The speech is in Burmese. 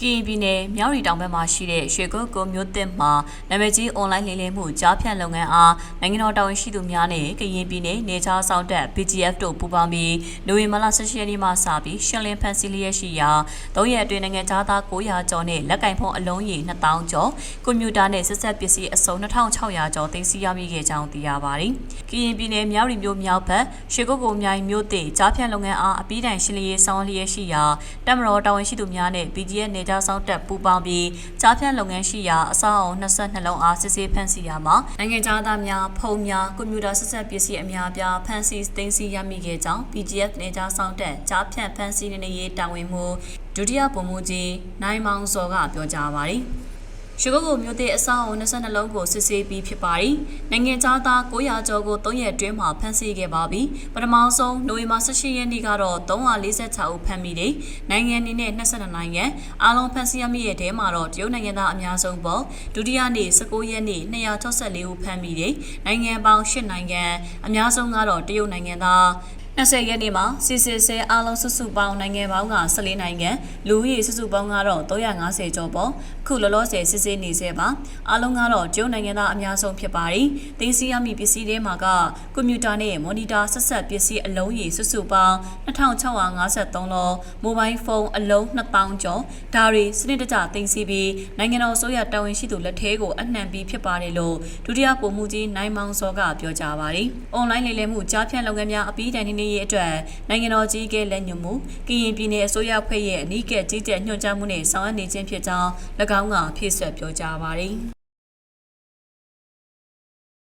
ကရင်ပြည်နယ်မြောက်ရီတောင်ဘက်မှာရှိတဲ့ရွှေကုတ်ကုန်းမြို့သစ်မှာနာမည်ကြီးအွန်လိုင်းလိမ်လည်မှုကြားဖြန့်လုပ်ငန်းအားနိုင်ငံတော်တာဝန်ရှိသူများနဲ့ကရင်ပြည်နယ်နေချားဆောင်တက် BGF တို့ပူးပေါင်းပြီးနိုဝင်ဘာလ18ရက်နေ့မှစပြီးရှင်းလင်းဖန်ဆီးလျက်ရှိရာ၃ရက်အတွင်းနိုင်ငံသား900ကျော်နဲ့လက်ကင်ဖုံးအလုံးရေ2000ကျော်ကွန်ပျူတာနဲ့ဆက်ဆက်ပစ္စည်းအစုံ2600ကျော်သိမ်းဆည်းရမိခဲ့ကြောင်းသိရပါတယ်။ကရင်ပြည်နယ်မြောက်ရီမြို့မြောက်ဘက်ရွှေကုတ်ကုန်းမြိုင်မြို့သစ်ကြားဖြန့်လုပ်ငန်းအားအပြီးတိုင်ရှင်းလင်းရေးဆောင်ရွက်လျက်ရှိရာတက်မတော်တာဝန်ရှိသူများနဲ့ BGF နေကြားဆောင်တက်ပူးပေါင်းပြီးကြားဖြန့်လုပ်ငန်းရှိရာအဆောက်အအုံ22လုံးအားစစ်ဆေးဖန်ဆီးရာမှာနိုင်ငံသားများဖုန်းများကွန်ပျူတာဆက်ဆက်ပစ္စည်းအများပြားဖန်ဆီးသိမ်းဆည်းရမိခဲ့ကြောင်း BGF နေကြားဆောင်တက်ကြားဖြန့်ဖန်ဆီးနေရေးတာဝန်မှုဒုတိယပုံမှုကြီးနိုင်မောင်စောကပြောကြားပါတယ် ရှိကုတ်ကိုမြို့သစ်အဆောက်အုံ22လုံးကိုစစ်ဆေးပြီးဖြစ်ပါတယ်။နိုင်ငံသားသား900ကျော်ကို3ရက်အတွင်းမှာဖမ်းဆီးခဲ့ပါပြီ။ပထမဆုံးနိုဝင်ဘာ18ရက်နေ့ကတော့346ဦးဖမ်းမိတယ်။နိုင်ငံအနေနဲ့22နိုင်ငံအားလုံးဖမ်းဆီးရမိတဲ့ထဲမှာတော့တရုတ်နိုင်ငံသားအများဆုံးပေါ့။ဒုတိယနေ့19ရက်နေ့264ဦးဖမ်းမိတယ်။နိုင်ငံပေါင်း8နိုင်ငံအများဆုံးကတော့တရုတ်နိုင်ငံသား 20ရက်နေ့မှာစစ်စစ်ဆဲအားလုံးစုစုပေါင်းနိုင်ငံပေါင်းက14နိုင်ငံလူဦးရေစုစုပေါင်းကတော့350ကျော်ပေါ့ခုလောလောဆယ်စစ်စစ်နေဆဲပါအားလုံးကတော့ကျုံနိုင်ငံသားအများဆုံးဖြစ်ပါတယ်သိသိရမိပစ္စည်းတွေမှာကကွန်ပျူတာနဲ့မော်နီတာဆက်ဆက်ပစ္စည်းအလုံးရေစုစုပေါင်း2653လုံးမိုဘိုင်းဖုန်းအလုံး2000ကျော်ဒါတွေစနစ်တကျသိသိပြီးနိုင်ငံတော်အစိုးရတာဝန်ရှိသူလက်ထဲကိုအနှံပြီးဖြစ်ပါတယ်လို့ဒုတိယပုံမှုကြီးနိုင်မောင်စောကပြောကြားပါတယ်အွန်လိုင်းလေလည်မှုကြားဖြန့်လုပ်ငန်းများအပြီးတိုင်နေရေးအတွက်နိုင်ငံတော်ကြီးကလက်ညွှန်မှုကရင်ပြည်နယ်အစိုးရဖွဲ့ရဲ့အနီးကပ်ကြီးကြပ်ညွှန်ကြားမှုနဲ့ဆောင်ရွက်နေခြင်းဖြစ်ကြောင်း၎င်းကဖြည့်ဆွတ်ပြောကြားပါတယ်